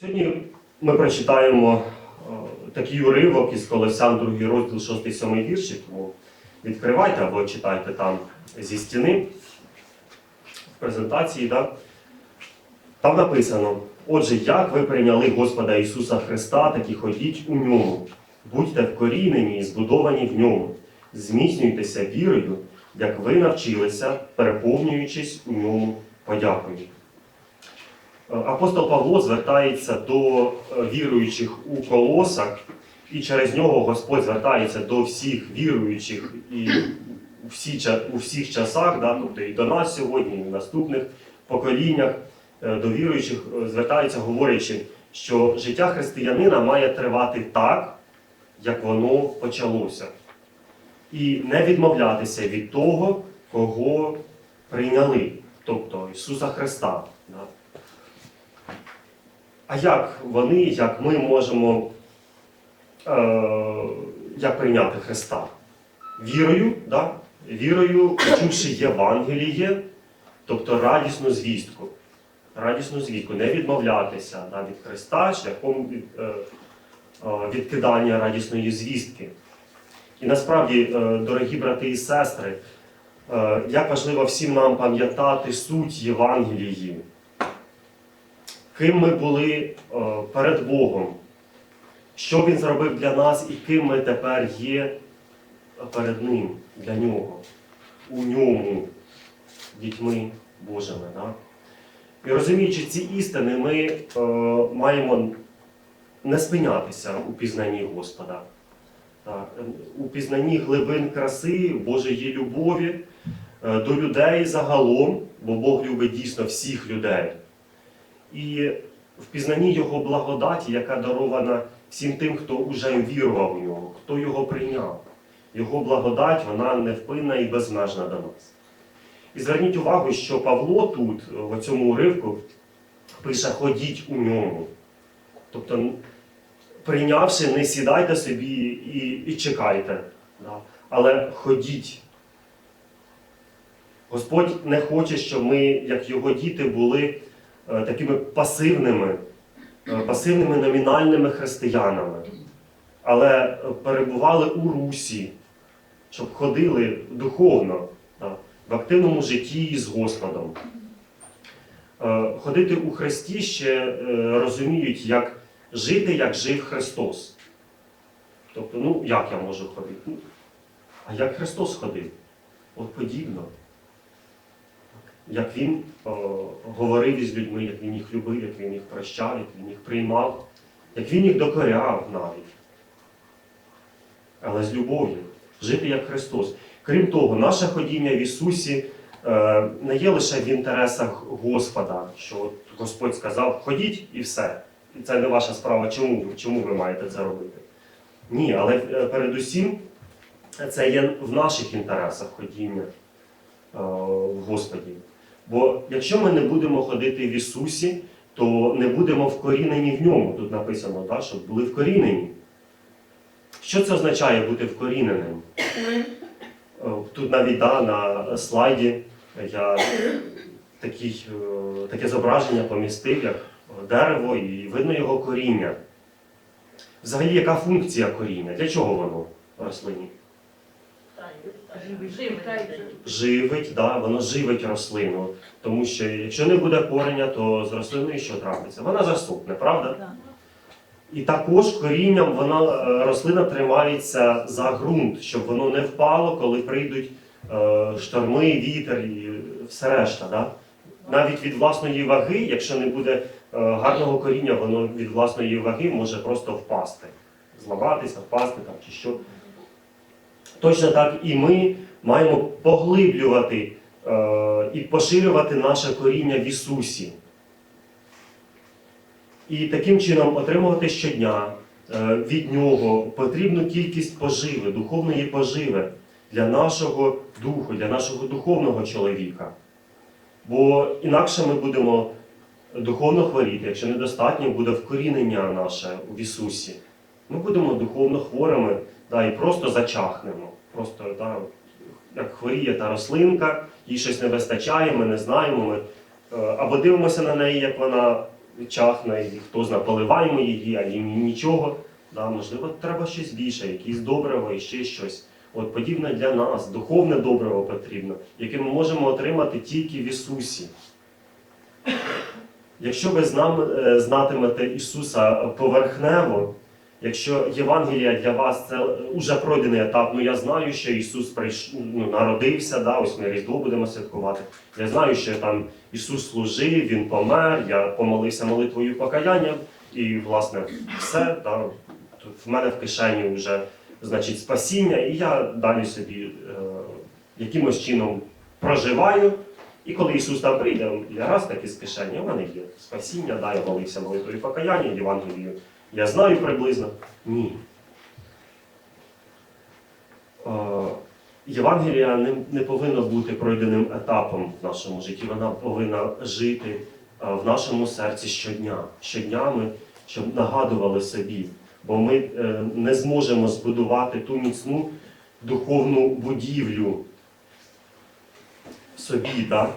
Сьогодні ми прочитаємо е, такий уривок із Колосян, 2 розділ, 6-7 вірші, тому відкривайте або читайте там зі стіни в презентації. Да? Там написано: Отже, як ви прийняли Господа Ісуса Христа, так і ходіть у ньому. Будьте вкорінені і збудовані в ньому. Зміцнюйтеся вірою, як ви навчилися, переповнюючись у ньому подякою. Апостол Павло звертається до е, віруючих у колосах, і через нього Господь звертається до всіх віруючих і всі, у всіх часах, да, тобто і до нас сьогодні, і в наступних поколіннях е, до віруючих е, звертається, говорячи, що життя християнина має тривати так, як воно почалося, і не відмовлятися від того, кого прийняли, тобто Ісуса Христа. Да. А як вони, як ми можемо е, як прийняти Христа? Вірою, да? вірою, почувши Євангеліє, тобто радісну звістку. Радісну звістку, не відмовлятися да, від Христа шляхом від, е, е, відкидання радісної звістки. І насправді, е, дорогі брати і сестри, е, як важливо всім нам пам'ятати суть Євангелії ким ми були е, перед Богом, що Він зробив для нас і ким ми тепер є перед Ним, для Нього, у ньому, дітьми Божими. Да? І розуміючи ці істини, ми е, маємо не спинятися у пізнанні Господа, так, у пізнанні глибин краси, Божої любові е, до людей загалом, бо Бог любить дійсно всіх людей і в пізнанні Його благодаті, яка дарована всім тим, хто вже вірував у нього, хто його прийняв. Його благодать, вона невпинна і безмежна до нас. І зверніть увагу, що Павло тут, в цьому уривку, пише ходіть у ньому. Тобто, прийнявши, не сідайте собі і, і чекайте, да? але ходіть. Господь не хоче, щоб ми, як його діти, були такими пасивними, е, пасивними номінальними християнами, але е, перебували у русі, щоб ходили духовно в активному житті з Господом. Е, Ходити у Христі ще е, розуміють, як жити, як жив Христос. Тобто, ну як я можу ходити? Ну, а як Христос ходив? От подібно як він о, говорив із людьми, як він їх любив, як він їх прощав, як він їх приймав, як він їх докоряв навіть. Але з любов'ю, жити як Христос. Крім того, наше ходіння в Ісусі е, не є лише в інтересах Господа, що от Господь сказав, ходіть і все. І це не ваша справа, чому, чому ви маєте це робити. Ні, але е, передусім це є в наших інтересах ходіння е, в Господі. Бо якщо ми не будемо ходити в Ісусі, то не будемо вкорінені в ньому. Тут написано, да, щоб були вкорінені. Що це означає бути вкоріненим? Е, Тут навіть да, на слайді я такий, е, таке зображення помістив, як дерево, і видно його коріння. Взагалі, яка функція коріння? Для чого воно рослині? Живить, да, воно живить рослину. Тому що якщо не буде кореня, то з рослиною що трапиться? Вона засохне, правда? І також корінням вона, е, рослина тримається за ґрунт, щоб воно не впало, коли прийдуть е, шторми, вітер і все решта. Да? Навіть від власної ваги, якщо не буде е, гарного коріння, воно від власної ваги може просто впасти, зламатися, впасти там, чи що. Точно так і ми маємо поглиблювати е, і поширювати наше коріння в Ісусі. І таким чином отримувати щодня е, від Нього потрібну кількість поживи, духовної поживи для нашого духу, для нашого духовного чоловіка. Бо інакше ми будемо духовно хворіти, якщо недостатньо буде вкорінення наше в Ісусі. Ми будемо духовно хворими да, і просто зачахнемо. Просто да, як хворіє та рослинка, їй щось не вистачає, ми не знаємо. Ми, е, або дивимося на неї, як вона чахне, і хто знає, поливаємо її, а їм нічого. Да, можливо, треба щось більше, якісь добрива і ще щось. От подібне для нас, духовне добриво потрібно, яке ми можемо отримати тільки в Ісусі. Якщо ви е, знатимете Ісуса поверхнево, якщо Євангелія для вас це вже пройдений етап, ну я знаю, що Ісус прийш... ну, народився, да, ось ми Різдво будемо святкувати. Я знаю, що там Ісус служив, Він помер, я помолився молитвою покаяння, і, власне, все, да, тут в мене в кишені вже значить, спасіння, і я далі собі е, якимось чином проживаю. І коли Ісус там прийде, я раз таки з кишені, у мене є спасіння, да, я молився молитвою покаяння, Євангелію. Я знаю приблизно. Ні. Е, Євангелія не, повинна бути пройденим етапом в нашому житті. Вона повинна жити е, в нашому серці щодня. Щодня ми, щоб нагадували собі. Бо ми е, не зможемо збудувати ту міцну духовну будівлю собі, так?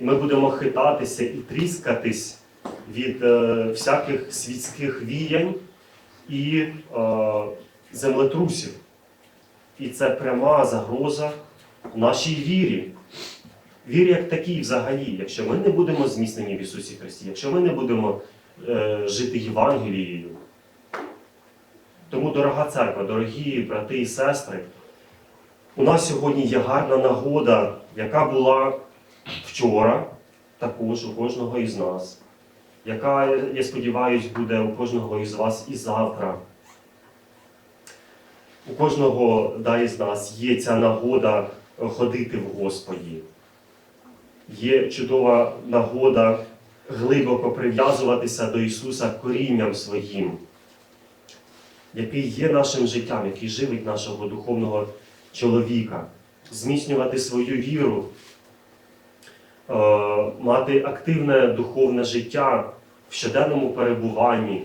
І ми будемо хитатися і тріскатись від е, всяких світських віянь і е, землетрусів. І це пряма загроза нашій вірі. Вірі як такій взагалі, якщо ми не будемо зміцнені в Ісусі Христі, якщо ми не будемо е, жити Євангелією. Тому, дорога церква, дорогі брати і сестри, у нас сьогодні є гарна нагода, яка була вчора, також у кожного із нас, яка, я сподіваюся, буде у кожного із вас і завтра. У кожного да, із нас є ця нагода ходити в Господі. Є чудова нагода глибоко прив'язуватися до Ісуса корінням своїм, який є нашим життям, який живить нашого духовного чоловіка, зміцнювати свою віру, е, мати активне духовне життя в щоденному перебуванні,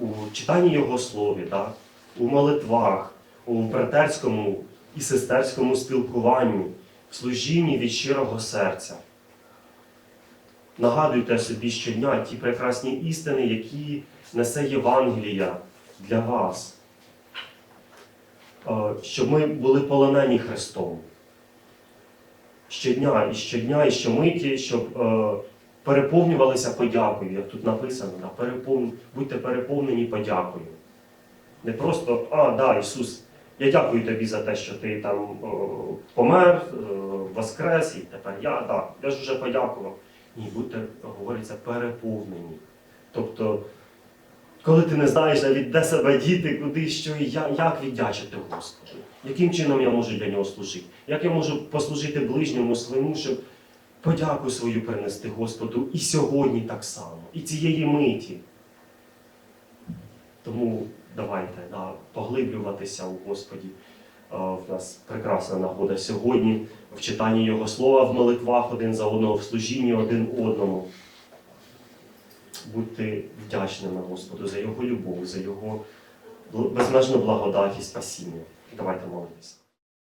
у читанні Його слові, так? у молитвах, у братерському і сестерському спілкуванні, в служінні від щирого серця. Нагадуйте собі щодня ті прекрасні істини, які несе Євангелія для вас. Е, щоб ми були полонені Христом. Щодня і щодня, і щомиті, щоб е, переповнювалися подякою, як тут написано, да, переповн... будьте переповнені подякою. Не просто, а, да, Ісус, я дякую тобі за те, що ти там о, помер, е, воскрес, і тепер я, так, я ж вже подякував. Ні, будьте, говориться, переповнені. Тобто, коли ти не знаєш навіть де себе діти, куди, що і я, як віддячити Господу? Яким чином я можу для нього служити? Як я можу послужити ближньому своєму, щоб подяку свою принести Господу і сьогодні так само, і цієї миті. Тому давайте да, поглиблюватися у Господі. Е, В нас прекрасна нагода сьогодні в читанні Його слова, в молитвах один за одного, в служінні один одному. Будьте вдячними Господу за Його любов, за Його безмежну благодать і спасіння. Давайте молитися.